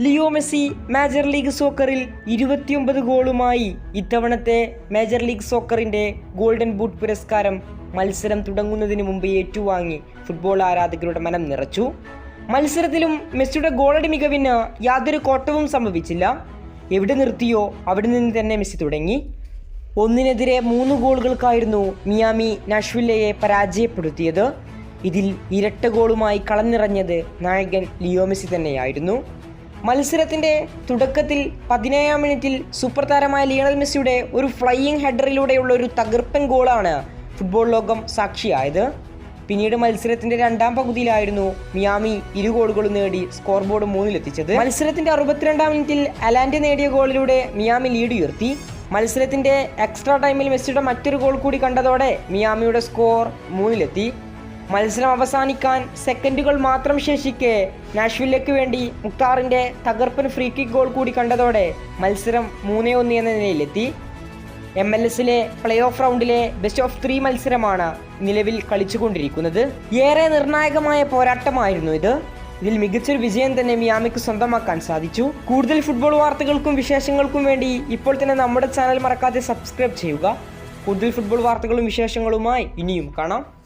Leo Messi major league സോക്കറിൽ ഇരുപത്തിയൊമ്പത് ഗോളുമായി ഇത്തവണത്തെ മേജർ ലീഗ് സോക്കറിന്റെ ഗോൾഡൻ ബൂട്ട് പുരസ്കാരം മത്സരം തുടങ്ങുന്നതിന് മുമ്പ് ഏറ്റുവാങ്ങി ഫുട്ബോൾ ആരാധകരുടെ മനം നിറച്ചു. മത്സരത്തിലും മെസ്സിയുടെ ഗോളടി മികവിന് യാതൊരു കോട്ടവും സംഭവിച്ചില്ല. എവിടെ നിർത്തിയോ അവിടെ നിന്ന് തന്നെ മെസ്സി തുടങ്ങി. ഒന്നിനെതിരെ മൂന്ന് ഗോളുകൾക്കായിരുന്നു മിയാമി നാഷ്വില്ലയെ പരാജയപ്പെടുത്തിയത്. ഇതിൽ ഇരട്ട ഗോളുമായി കളഞ്ഞിറഞ്ഞത് നായകൻ ലിയോ മെസ്സി തന്നെയായിരുന്നു. മത്സരത്തിന്റെ തുടക്കത്തിൽ പതിനേഴാം മിനിറ്റിൽ സൂപ്പർ താരമായ ലിയണൽ മെസ്സിയുടെ ഒരു ഫ്ലൈയിങ് ഹെഡറിലൂടെയുള്ള ഒരു തകർപ്പൻ ഗോളാണ് ഫുട്ബോൾ ലോകം സാക്ഷിയായത്. പിന്നീട് മത്സരത്തിന്റെ രണ്ടാം പകുതിയിലായിരുന്നു മിയാമി ഇരു ഗോളുകളും നേടി സ്കോർ ബോർഡ് മൂന്നിലെത്തിച്ചത്. മത്സരത്തിന്റെ അറുപത്തിരണ്ടാം മിനിറ്റിൽ അലാൻഡെ നേടിയ ഗോളിലൂടെ മിയാമി ലീഡ് ഉയർത്തി. മത്സരത്തിന്റെ എക്സ്ട്രാ ടൈമിൽ മെസ്സിയുടെ മറ്റൊരു ഗോൾ കൂടി കണ്ടതോടെ മിയാമിയുടെ സ്കോർ മൂന്നിലെത്തി. മത്സരം അവസാനിക്കാൻ സെക്കൻഡുകൾ മാത്രം ശേഷിക്കെ നാഷ്വില്ലയ്ക്ക് വേണ്ടി മുക്താറിന്റെ തകർപ്പൻ ഫ്രീ കിക്ക് ഗോൾ കൂടി കണ്ടതോടെ മത്സരം മൂന്നേ ഒന്ന് എന്ന നിലയിലെത്തി. എം എൽ എസിലെ പ്ലേ ഓഫ് റൗണ്ടിലെ ബെസ്റ്റ് ഓഫ് ത്രീ മത്സരമാണ് നിലവിൽ കളിച്ചുകൊണ്ടിരിക്കുന്നത്. ഏറെ നിർണായകമായ പോരാട്ടമായിരുന്നു ഇത്. ഇതിൽ മികച്ചൊരു വിജയം തന്നെ മിയാമിക്ക് സ്വന്തമാക്കാൻ സാധിച്ചു. കൂടുതൽ ഫുട്ബോൾ വാർത്തകൾക്കും വിശേഷങ്ങൾക്കും വേണ്ടി ഇപ്പോൾ തന്നെ നമ്മുടെ ചാനൽ മറക്കാതെ സബ്സ്ക്രൈബ് ചെയ്യുക. കൂടുതൽ ഫുട്ബോൾ വാർത്തകളും വിശേഷങ്ങളുമായി ഇനിയും കാണാം.